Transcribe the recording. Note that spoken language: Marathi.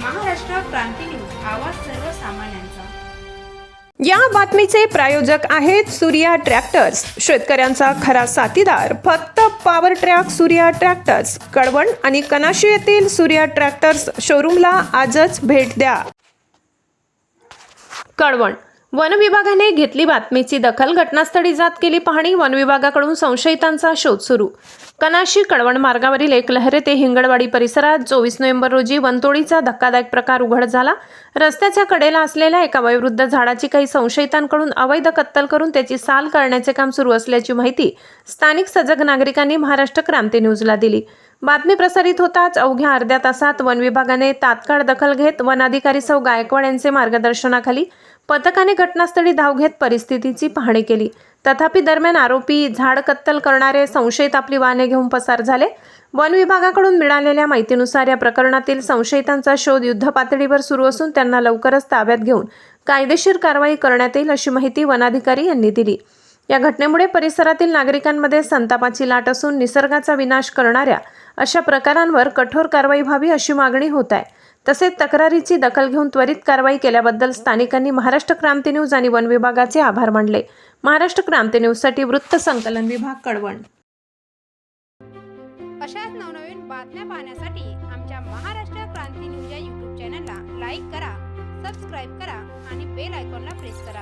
क्रांती न्यूज आवाज सर्वसामान्यांचा. या बातमीचे प्रायोजक आहेत सूर्या ट्रॅक्टर्स. शेतकऱ्यांचा खरा साथीदार फक्त power track Surya tractors. Kalwan आणि कनाशी येथील सूर्या ट्रॅक्टर्स शोरूमला आजच भेट द्या. कळवण. वन विभागाने घेतली बातमीची दखल घटनास्थळी जात केली पाहणी वन विभागाकडून संशयितांचा शोध सुरू. कनाशी कळवण मार्गावरील एक लहरे ते हिंगणवाडी परिसरात चोवीस नोव्हेंबर रोजी वनतोडीचा धक्कादायक प्रकार उघड झाला. रस्त्याच्या कडेला असलेल्या एका वयोवृद्ध झाडाची काही संशयितांकडून अवैध कत्तल करून त्याची साल करण्याचे काम सुरू असल्याची माहिती स्थानिक सजग नागरिकांनी महाराष्ट्र क्रांती न्यूजला दिली. बातमी प्रसारित होताच अवघ्या अर्ध्या तासात वन विभागाने तात्काळ दखल घेत वनाधिकारी सौ गायकवाड यांचे मार्गदर्शनाखाली पथकाने घटनास्थळी धाव घेत परिस्थितीची पाहणी केली. तथापि दरम्यान आरोपी झाड कत्तल करणारे संशयित आपली वाहने घेऊन पसार झाले. वन विभागाकडून मिळालेल्या माहितीनुसार या प्रकरणातील संशयितांचा शोध युद्धपातळीवर सुरू असून त्यांना लवकरच ताब्यात घेऊन कायदेशीर कारवाई करण्यात येईल अशी माहिती वनाधिकारी यांनी दिली. या घटनेमुळे परिसरातील नागरिकांमध्ये संतापाची लाट असून निसर्गाचा विनाश करणाऱ्या अशा प्रकारांवर कठोर कारवाई व्हावी अशी मागणी होत आहे. तसेच तक्रारीची दखल घेऊन त्वरित कारवाई केल्याबद्दल स्थानिकांनी महाराष्ट्र क्रांती न्यूज आणि वन विभागाचे आभार मानले. महाराष्ट्र क्रांती न्यूजसाठी वृत्त संकलन विभाग कळवण अशाच नवनवीन बातम्या पाहण्यासाठी आमच्या महाराष्ट्र क्रांती न्यूज या यूट्यूब चॅनलला लाईक करा सबस्क्राईब करा आणि बेल आयकॉनला प्रेस करा.